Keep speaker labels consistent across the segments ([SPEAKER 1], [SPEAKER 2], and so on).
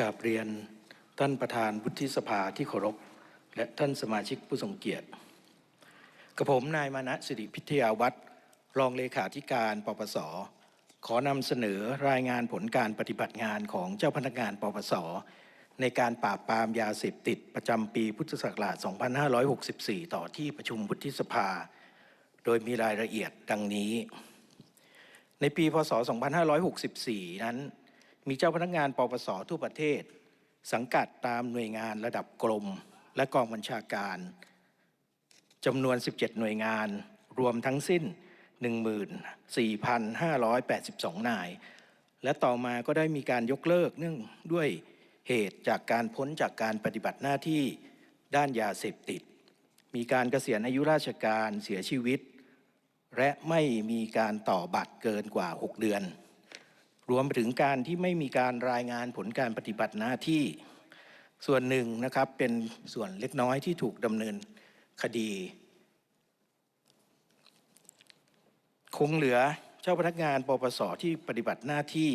[SPEAKER 1] กราบเรียนท่านประธานวุฒิสภาที่เคารพ และท่านสมาชิกผู้ทรงเกียรติกับผมนายมานะสิริพิทยาวัฒน์รองเลขาธิการปปส ขอนำเสนอรายงานผลการปฏิบัติงานของเจ้าพนักงานปปส ในการปราบปรามยาเสพติดประจำปีพุทธศักราช 2564 ต่อที่ประชุมวุฒิสภา โดยมีรายละเอียดดังนี้ ในปีพศ 2564 นั้น มีเจ้าพนักงานปปสทั่วประเทศ สังกัดตามหน่วยงานระดับกรมและกองบัญชาการจำนวน 17 หน่วยงาน รวมทั้งสิ้น 14,582 นาย และต่อมาก็ได้มีการยกเลิกเนื่องด้วยเหตุจากการพ้นจากการปฏิบัติหน้าที่ด้านยาเสพติด มีการเกษียณอายุราชการเสียชีวิต และไม่มีการต่อบัตรเกินกว่า 6 เดือน รวมไปถึงการที่ไม่มีการรายงานผลการปฏิบัติหน้าที่ส่วนหนึ่งนะครับเป็นส่วนเล็กน้อยที่ถูกดำเนินคดี คงเหลือเจ้าพนักงานปปสที่ปฏิบัติหน้าที่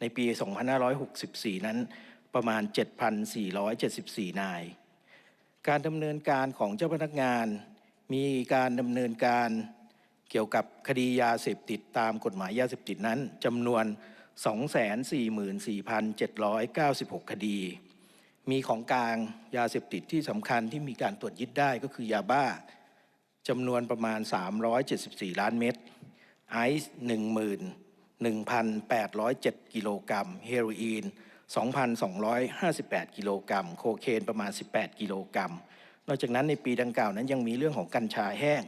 [SPEAKER 1] ในปี 2564 นั้นประมาณ 7,474 นาย การดำเนินการของเจ้าพนักงานมีการดำเนินการเกี่ยวกับคดียาเสพติดตามกฎหมายยาเสพติดนั้นจำนวน 244,796 คดี มีของกลางยาเสพติดที่สำคัญที่มีการตรวจยึดได้ก็คือยาบ้าจำนวนประมาณ 374 ล้านเม็ดไอซ์11,807 กิโลกรัม เฮโรอีน 2,258 กิโลกรัม โคเคนประมาณ 18 กิโลกรัม นอกจากนั้นในปีดังกล่าวนั้นยังมีเรื่องของกัญชาแห้ง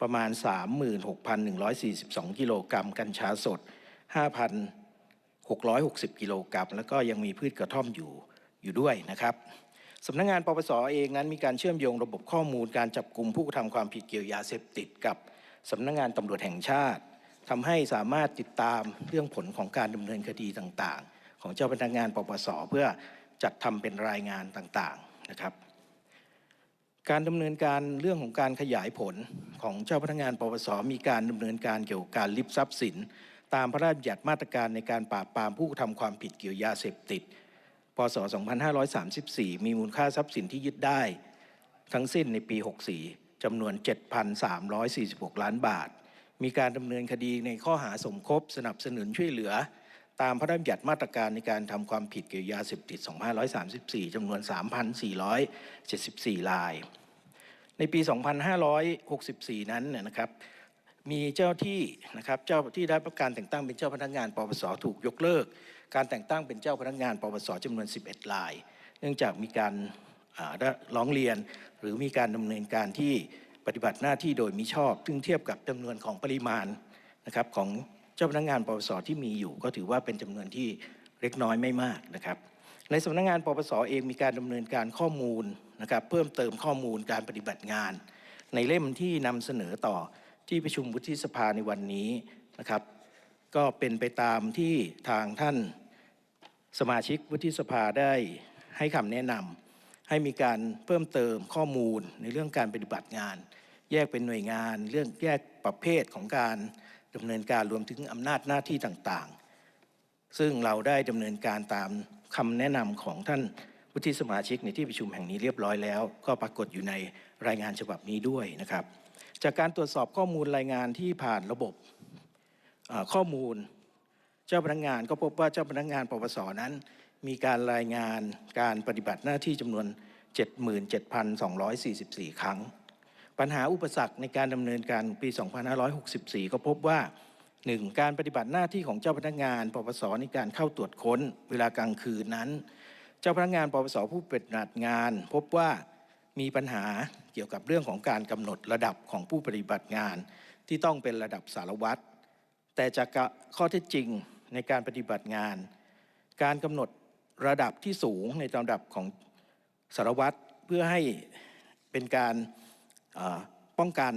[SPEAKER 1] ประมาณ 36,142 กิโลกรัม กัญชาสด 660 กิโลกรัม แล้วก็ยังมีพืชกระท่อมอยู่อยู่ด้วยนะครับสำนักงงานปปสเองนั้นมีการเชื่อมโยงระบบข้อมูลการจับกลุ่มผู้กระทำความผิดเกี่ยวยาเสพติดกับสำนักงงานตำรวจแห่งชาติทำให้สามารถติดตามเรื่องผลของการดำเนินคดีต่างๆ ของเจ้าพนักงานปปสเพื่อจัดทำเป็นรายงานต่างๆนะครับ การดำเนินการเรื่องของการขยายผลของเจ้าพนักงานปปสมีการดำเนินการเกี่ยวกับการลิบทรัพย์สิน ตามพระราชบัญญัติมาตรการในการปราบปรามผู้กระทำความผิดเกี่ยวยาเสพติด พศ 2534 มีมูลค่าทรัพย์สินที่ยึดได้ ทั้งสิ้นในปี 64 จำนวน 7,346 ล้านบาท มีการดำเนินคดีในข้อหาสมคบสนับสนุนช่วยเหลือ ตามพระราชบัญญัติมาตรการในการทำความผิดเกี่ยวยาเสพติด 2534 จำนวน 3,474 ราย ในปี 2564 นั้นนนะครับ มีเจ้าที่นะครับเจ้าที่ได้รับการแต่งตั้งเป็นเจ้าพนักงานปปสถูกยกเลิก การแต่งตั้งเป็นเจ้าพนักงานปปสจำนวน 11ราย เนื่องจากมีการร้องเรียน หรือมีการดำเนินการที่ปฏิบัติหน้าที่โดยมิชอบ ซึ่งเทียบกับจำนวนของปริมาณนะครับของเจ้าพนักงานปปสที่มีอยู่ ก็ถือว่าเป็นจำนวนที่เล็กน้อยไม่มากนะครับ ในสำนักงานปปสเองมีการดำเนินการข้อมูลนะครับเพิ่มเติมข้อมูลการปฏิบัติงาน ในเล่มที่นำเสนอต่อ ที่ประชุมวุฒิสภาในวันนี้นะครับ ก็เป็นไปตามที่ทางท่านสมาชิกวุฒิสภาได้ให้คำแนะนำให้มีการเพิ่มเติมข้อมูลในเรื่องการปฏิบัติงาน แยกเป็นหน่วยงาน เรื่องแยกประเภทของการดำเนินการรวมถึงอำนาจหน้าที่ต่างๆ ซึ่งเราได้ดำเนินการตามคำแนะนำของท่าน วุฒิสมาชิกในที่ประชุมแห่งนี้เรียบร้อยแล้ว ก็ปรากฏอยู่ในรายงานฉบับนี้ด้วยนะครับ จากการตรวจสอบข้อมูลรายงานที่ผ่านระบบข้อมูล เจ้าพนักงานก็พบว่าเจ้าพนักงานปปสนั้น มีการรายงานการปฏิบัติหน้าที่จำนวน 77,244 ครั้ง ปัญหาอุปสรรคในการดำเนินการปี 2564 ก็พบว่า 1. การปฏิบัติหน้าที่ของเจ้าพนักงานปปสในการเข้าตรวจค้น เวลากลางคืนนั้น เจ้าพนักงานปปสผู้ปฏิบัติงาน พบว่ามีปัญหาเกี่ยวกับเรื่องของการกำหนดระดับของผู้ปฏิบัติงาน ที่ต้องเป็นระดับสารวัตรแต่จากข้อเท็จจริงในการปฏิบัติงาน การกำหนดระดับที่สูงในระดับของสารวัตรเพื่อให้เป็นการป้องกัน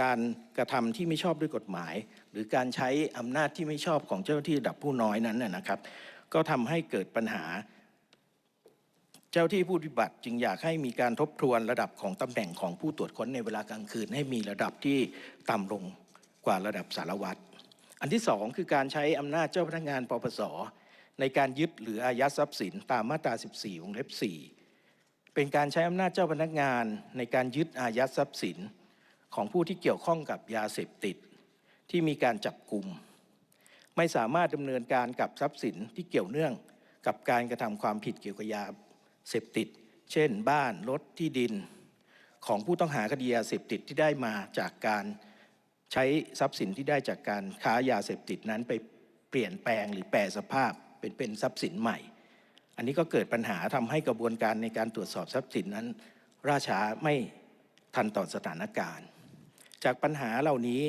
[SPEAKER 1] การกระทำที่ไม่ชอบด้วยกฎหมาย หรือการใช้อำนาจที่ไม่ชอบของเจ้าหน้าที่ระดับผู้น้อยนั้นนะนะครับ ก็ทำให้เกิดปัญหา เจ้าที่ผู้ปฏิบัติจึงอยากให้มีการทบทวนระดับของตำแหน่งของผู้ตรวจค้นในเวลากลางคืน ให้มีระดับที่ต่ำลงกว่าระดับสารวัตรอันที่สองคือการใช้อำนาจเจ้าพนักงานปปสในในการยึดหรืออายัดทรัพย์สินตามมาตรา 14 วงเล็บ 4 เป็นการใช้อำนาจเจ้าพนักงานในการยึดอายัดทรัพย์สิน ของผู้ที่เกี่ยวข้องกับยาเสพติด ที่มีการจับกลุ่ม ไม่สามารถดำเนินการกับทรัพย์สินที่เกี่ยวเนื่องกับการกระทำความผิดเกี่ยวกับยา เสพติด เช่น บ้านรถที่ดิน ของผู้ต้องหาคดียาเสพติดที่ได้มาจากการใช้ทรัพย์สินที่ได้จากการค้ายาเสพติดนั้นไปเปลี่ยนแปลงหรือแปรสภาพเป็นเป็นทรัพย์สินใหม่ อันนี้ก็เกิดปัญหาทำให้กระบวนการในการตรวจสอบทรัพย์สินนั้นราช้าไม่ทันต่อสถานการณ์ จากปัญหาเหล่านี้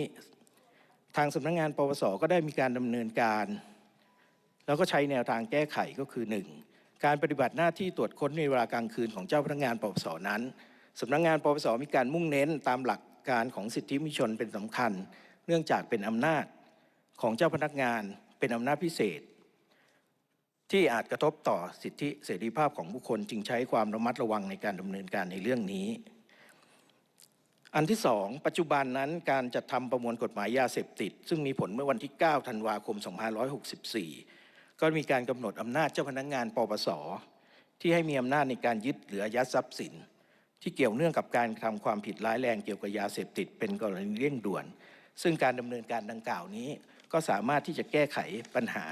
[SPEAKER 1] ทางสำนักงงานปปสก็ได้มีการดำเนินการ แล้วก็ใช้แนวทางแก้ไขก็คือ 1. การปฏิบัติหน้าที่ตรวจค้นในเวลากลางคืนของเจ้าพนักงานปปสนั้นสำนักงานปปสมีการมุ่งเน้นตามหลักการของสิทธิมนุษยชนเป็นสำคัญ เนื่องจากเป็นอำนาจของเจ้าพนักงานเป็นอำนาจพิเศษ ที่อาจกระทบต่อสิทธิเสรีภาพของบุคคลจึงใช้ความระมัดระวังในการดำเนินการในเรื่องนี้ อันที่สองปัจจุบันนั้นการจัดทำประมวลกฎหมายยาเสพติด ซึ่งมีผลเมื่อวันที่ 9 ธันวาคม 2564 ก็มีการกำหนดอำนาจเจ้าพนักงานปปสที่ให้มีอำนาจในการยึดหรืออายัดทรัพย์สิน ที่เกี่ยวเนื่องกับการทำความผิดร้ายแรงเกี่ยวกับยาเสพติดเป็นกรณีเร่งด่วน ซึ่งการดำเนินการดังกล่าวนี้ ก็สามารถที่จะแก้ไขปัญหา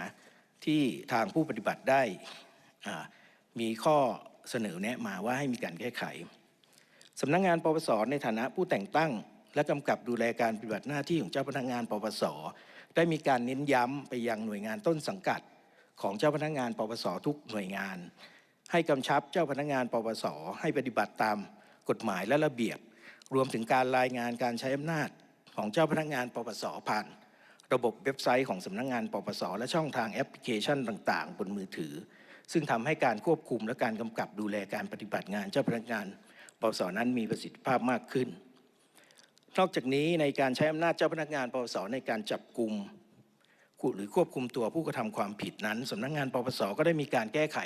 [SPEAKER 1] ที่ทางผู้ปฏิบัติได้มีข้อเสนอแนะมาว่าให้มีการแก้ไขสำนักงานปปสในฐานะผู้แต่งตั้ง และกำกับดูแลการปฏิบัติหน้าที่ของเจ้าพนักงานปปสได้มีการเน้นย้ำไปยังหน่วยงานต้นสังกัด ของเจ้าพนักงานปปสทุกหน่วยงาน ให้กำชับเจ้าพนักงานปปสให้ปฏิบัติตามกฎหมายและระเบียบ รวมถึงการรายงานการใช้อำนาจของเจ้าพนักงานปปสผ่าน ระบบเว็บไซต์ของสำนักงานปปสและช่องทางแอปพลิเคชันต่าง ๆ บนมือถือ ซึ่งทำให้การควบคุมและการกำกับดูแลการปฏิบัติงานเจ้าพนักงานปปสนั้นมีประสิทธิภาพมากขึ้นนอกจากนี้ในการใช้อำนาจเจ้าพนักงานปปสในการจับกลุ่ม หรือควบคุมตัวผู้กระทำความผิดนั้นสำนักงานปปสก็ได้มีการแก้ไข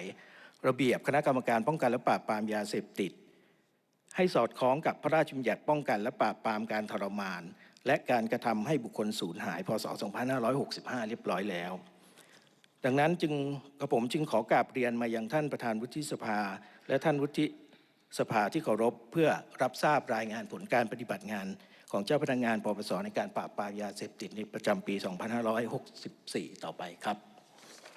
[SPEAKER 1] ระเบียบคณะกรรมการป้องกันและปราบปรามยาเสพติด ให้สอดคล้องกับพระราชบัญญัติป้องกันและปราบปรามการทรมาน และการกระทำให้บุคคลสูญหาย พศ 2565 เรียบร้อยแล้ว ดังนั้นจึงกระผมจึงขอกราบเรียนมายังท่านประธานวุฒิสภา และท่านวุฒิสภาที่เคารพเพื่อรับทราบรายงานผลการปฏิบัติงาน ของเจ้าพนักงานปปสในการปราบปรามยาเสพติดในประจำปี 2564 ต่อไปครับ